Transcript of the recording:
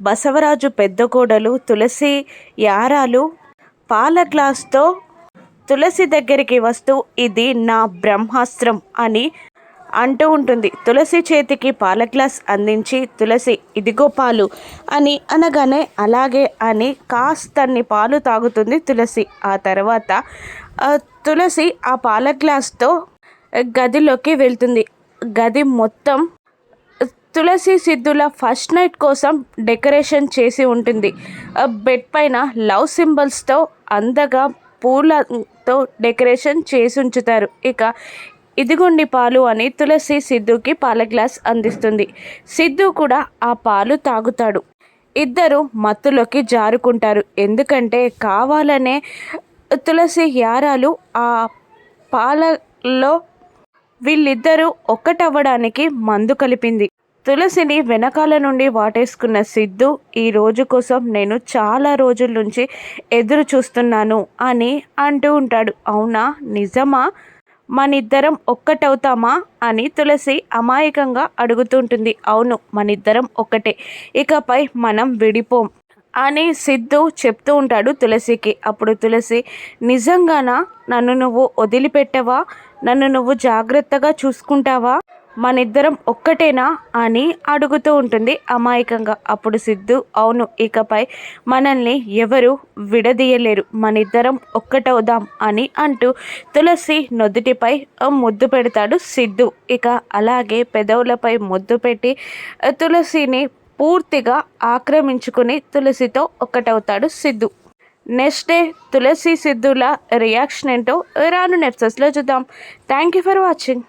బసవరాజు పెద్ద కోడలు తులసి యారాలు పాల గ్లాస్తో తులసి దగ్గరికి వస్తూ ఇది నా బ్రహ్మాస్త్రం అని అంటూ ఉంటుంది. తులసి చేతికి పాల గ్లాస్ అందించి తులసి ఇదిగో పాలు అని అనగానే అలాగే అని కాస్తన్ని పాలు తాగుతుంది తులసి. ఆ తర్వాత తులసి ఆ పాల గ్లాస్తో గదిలోకి వెళ్తుంది. గది మొత్తం తులసి సిద్ధుల ఫస్ట్ నైట్ కోసం డెకరేషన్ చేసి ఉంటుంది. ఆ బెడ్ పైన లవ్ సింబల్స్తో అందగా పూలతో డెకరేషన్ చేసి ఉంచుతారు. ఇక ఇదిగోండి పాలు అని తులసి సిద్ధుకి పాల గ్లాస్ అందిస్తుంది. సిద్ధు కూడా ఆ పాలు తాగుతాడు. ఇద్దరు మత్తులోకి జారుకుంటారు. ఎందుకంటే కావాలనే తులసి యారాలు ఆ పాలలో వీళ్ళిద్దరూ ఒక్కటవ్వడానికి మందు కలిపింది. తులసిని వెనకాల నుండి వాటేసుకున్న సిద్ధు ఈ రోజు కోసం నేను చాలా రోజుల నుంచి ఎదురు చూస్తున్నాను అని అంటూ ఉంటాడు. అవునా? నిజమా? మనిద్దరం ఒక్కటవుతామా? అని తులసి అమాయకంగా అడుగుతుంటుంది. అవును మనిద్దరం ఒక్కటే. ఇకపై మనం విడిపోం అని సిద్ధు చెప్తూ ఉంటాడు తులసికి. అప్పుడు తులసి నిజంగానా? నన్ను నువ్వు వదిలిపెట్టవా? నన్ను నువ్వు జాగ్రత్తగా చూసుకుంటావా? మనిద్దరం ఒక్కటేనా అని అడుగుతూ ఉంటుంది. అమాయకంగా. అప్పుడు సిద్ధు అవును ఇకపై మనల్ని ఎవరు విడదీయలేరు. మనిద్దరం ఒక్కటవుదాం అని అంటూ తులసి నొద్దుటిపై ముద్దు పెడతాడు సిద్ధు. ఇక అలాగే పెదవులపై ముద్దు పెట్టి తులసిని పూర్తిగా ఆక్రమించుకుని తులసితో ఒక్కటవుతాడు సిద్ధు. నెక్స్ట్ డే తులసి సిద్ధుల రియాక్షన్ ఏంటో రాను నెప్సెస్లో చూద్దాం. Thank you for watching.